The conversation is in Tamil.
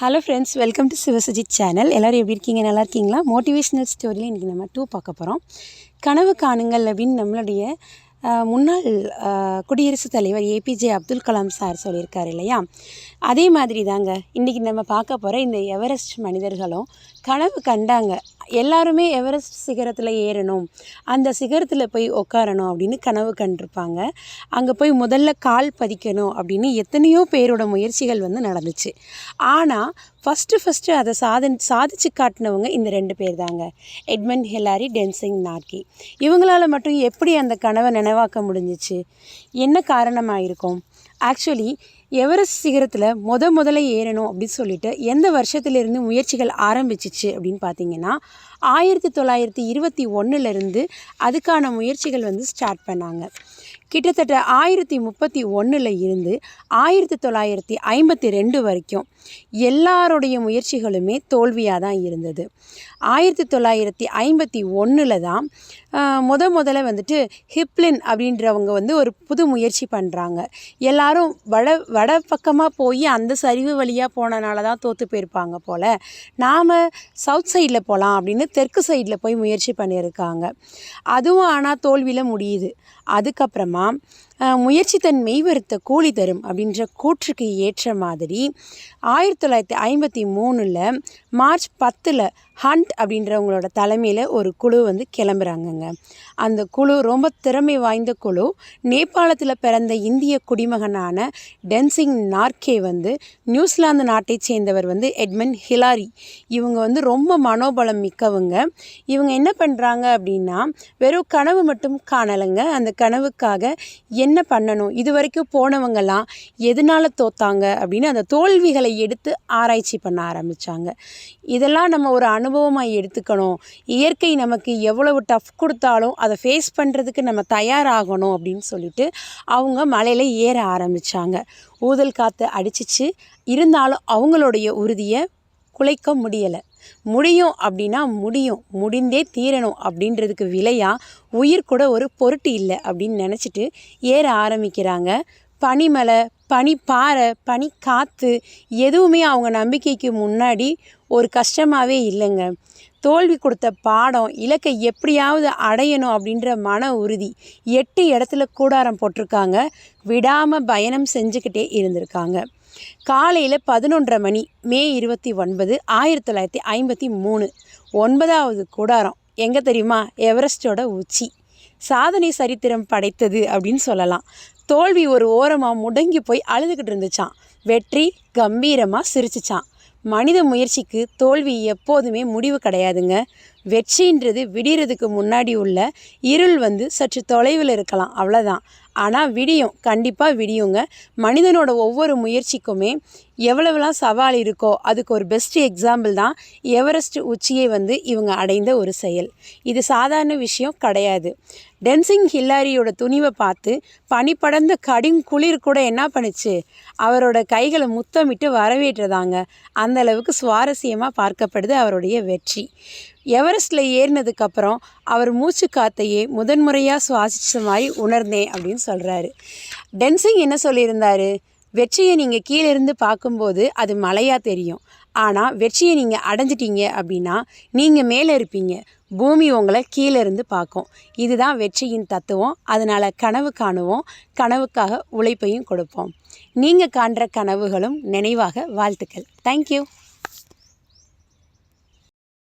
Hello friends welcome to Sivasajith channel எல்லோரும் எப்படி இருக்கீங்க? நல்லா இருக்கீங்களா? மோட்டிவேஷ்னல் ஸ்டோரியில் இன்றைக்கி நம்ம டூ பார்க்க போகிறோம் கனவு காணுங்கள் அப்படின்னு நம்மளுடைய முன்னாள் குடியரசுத் தலைவர் ஏபிஜே அப்துல் கலாம் சார் சொல்லியிருக்காரு இல்லையா? அதே மாதிரி தாங்க இன்றைக்கி நம்ம பார்க்க போகிற இந்த எவரெஸ்ட் மனிதர்களும் கனவு கண்டாங்க. எல்லாருமே எவரெஸ்ட் சிகரத்தில் ஏறணும். அந்த சிகரத்தில் போய் உட்காரணும் அப்படின்னு கனவு கண்டிருப்பாங்க. அங்கே போய் முதல்ல கால் பதிக்கணும் அப்படின்னு எத்தனையோ பேரோட முயற்சிகள் வந்து நடந்துச்சு. ஆனால் ஃபஸ்ட்டு ஃபஸ்ட்டு அதை சாதன் சாதிச்சு காட்டினவங்க இந்த ரெண்டு பேர் தாங்க. எட்மண்ட் ஹிலாரி டென்சிங் நார்கி இவங்களால மட்டும் எப்படி அந்த கனவை நினைவாக்க முடிஞ்சிச்சு? என்ன காரணமாக இருக்கும் ஆக்சுவலி எவரெஸ்ட் சிகரத்தில் முத முதல்ல ஏறணும் அப்படின்னு சொல்லிட்டு எந்த வருஷத்துலேருந்து முயற்சிகள் ஆரம்பிச்சிச்சு அப்படின்னு பார்த்தீங்கன்னா ஆயிரத்தி தொள்ளாயிரத்தி இருபத்தி ஒன்றுலேருந்து அதுக்கான முயற்சிகள் வந்து ஸ்டார்ட் பண்ணாங்க. கிட்டத்தட்ட ஆயிரத்தி முப்பத்தி ஒன்றில் இருந்து ஆயிரத்தி தொள்ளாயிரத்தி ஐம்பத்தி ரெண்டு வரைக்கும் எல்லாருடைய முயற்சிகளுமே தோல்வியாக தான் இருந்தது. ஆயிரத்தி தொள்ளாயிரத்தி ஐம்பத்தி ஒன்றில் தான் முத முதல்ல வந்துட்டு ஹிப்லின் அப்படின்றவங்க வந்து ஒரு புது முயற்சி பண்ணுறாங்க எல்லாரும் வட வட பக்கமாக போய் அந்த சரிவு வழியாக போனனால தான் தோற்று போயிருப்பாங்க போல். நாம் சவுத் சைடில் போகலாம் அப்படின்னு தெற்கு சைடில் போய் முயற்சி பண்ணியிருக்காங்க. அதுவும் ஆனால் தோல்வியில் முடியுது. அதுக்கப்புறமா முயற்சி தன் மெய்வருத்த கூலி தரும் அப்படின்ற கூற்றுக்கு ஏற்ற மாதிரி ஆயிரத்தி தொள்ளாயிரத்தி ஐம்பத்தி மூணில் மார்ச் பத்தில் ஹண்ட் அப்படின்றவங்களோட தலைமையில் ஒரு குழு வந்து கிளம்புறாங்கங்க. அந்த குழு ரொம்ப திறமை வாய்ந்த குழு. நேபாளத்தில் பிறந்த இந்திய குடிமகனான டென்சிங் நார்கே வந்து நியூசிலாந்து நாட்டை சேர்ந்தவர் வந்து எட்மண்ட் ஹிலாரி. இவங்க வந்து ரொம்ப மனோபலம் மிக்கவங்க. இவங்க என்ன பண்ணுறாங்க அப்படின்னா வெறும் கனவு மட்டும் காணலைங்க. அந்த கனவுக்காக என்ன பண்ணணும்? இது வரைக்கும் போனவங்கெல்லாம் எதனால் தோத்தாங்க அப்படின்னு அந்த தோல்விகளை எடுத்து ஆராய்ச்சி பண்ண ஆரம்பித்தாங்க இதெல்லாம் நம்ம ஒரு அனு அனுபவமாக எடுத்துக்கணும். இயற்கை நமக்கு எவ்வளவு டஃப் கொடுத்தாலும் அதை ஃபேஸ் பண்ணுறதுக்கு நம்ம தயாராகணும் அப்படின்னு சொல்லிட்டு அவங்க மலையில் ஏற ஆரம்பித்தாங்க ஊதல் காற்று அடிச்சிச்சு. இருந்தாலும் அவங்களுடைய உறுதியை குலைக்க முடியலை. முடியும் அப்படின்னா முடியும். முடிந்தே தீரணும் அப்படின்றதுக்கு விலையாக உயிர் கூட ஒரு பொருட்டு இல்லை அப்படின்னு நினச்சிட்டு ஏற ஆரம்பிக்கிறாங்க. பனிமலை பனி பாறை பனி காற்று எதுவுமே அவங்க நம்பிக்கைக்கு முன்னாடி ஒரு கஷ்டமாகவே இல்லைங்க. தோல்வி கொடுத்த பாடம் இலக்கை எப்படியாவது அடையணும் அப்படின்ற மன உறுதி எட்டு இடத்துல கூடாரம் போட்டிருக்காங்க. விடாமல் பயணம் செஞ்சுக்கிட்டே இருந்திருக்காங்க. காலையில் பதினொன்றரை மணி மே இருபத்தி ஒன்பது ஆயிரத்தி தொள்ளாயிரத்தி ஐம்பத்தி மூணு. ஒன்பதாவது கூடாரம் எங்கே தெரியுமா? எவரெஸ்டோட உச்சி. சாதனை சரித்திரம் படைத்தது அப்படின்னு சொல்லலாம். தோல்வி ஒரு ஓரமாக முடங்கி போய் அழுதுகிட்டு இருந்துச்சான் வெற்றி கம்பீரமாக சிரிச்சுச்சான் மனித முயற்சிக்கு தோல்வி எப்போதுமே முடிவு கிடையாதுங்க. வெற்றின்றது விடியறதுக்கு முன்னாடி உள்ள இருள் வந்து சற்று தொலைவில் இருக்கலாம் அவ்வளோதான் ஆனால் விடியும். கண்டிப்பாக விடியுங்க. மனிதனோட ஒவ்வொரு முயற்சிக்குமே எவ்வளவுலாம் சவால் இருக்கோ அதுக்கு ஒரு பெஸ்ட் எக்ஸாம்பிள் தான் எவரெஸ்ட் உச்சியை வந்து இவங்க அடைந்த ஒரு செயல். இது சாதாரண விஷயம் கிடையாது. டென்சிங் ஹில்லாரியோட துணிவை பார்த்து பனிப்படர்ந்த கடும் குளிர் கூட என்ன பண்ணுச்சு? அவரோட கைகளை முத்தமிட்டு வரவேற்றதாங்க. அந்தளவுக்கு சுவாரஸ்யமாக பார்க்கப்படுது அவருடைய வெற்றி. எவரெஸ்டில் ஏறினதுக்கப்புறம் அவர் மூச்சு காத்தையே முதன்முறையாக சுவாசித்த மாதிரி உணர்ந்தேன் அப்படின்னு சொல்கிறாரு டென்சிங் என்ன சொல்லியிருந்தாரு? வெற்றியை நீங்கள் கீழே இருந்து பார்க்கும்போது அது மலையாக தெரியும். ஆனால் வெற்றியை நீங்கள் அடைஞ்சிட்டீங்க அப்படின்னா நீங்கள் மேலே இருப்பீங்க. பூமி உங்களை கீழே இருந்து பார்க்கும். இதுதான் வெற்றியின் தத்துவம். அதனால் கனவு காணுவோம். கனவுக்காக உழைப்பையும் கொடுப்போம். நீங்கள் காண்ற கனவுகளும் நினைவாக வாழ்த்துக்கள். தேங்க்யூ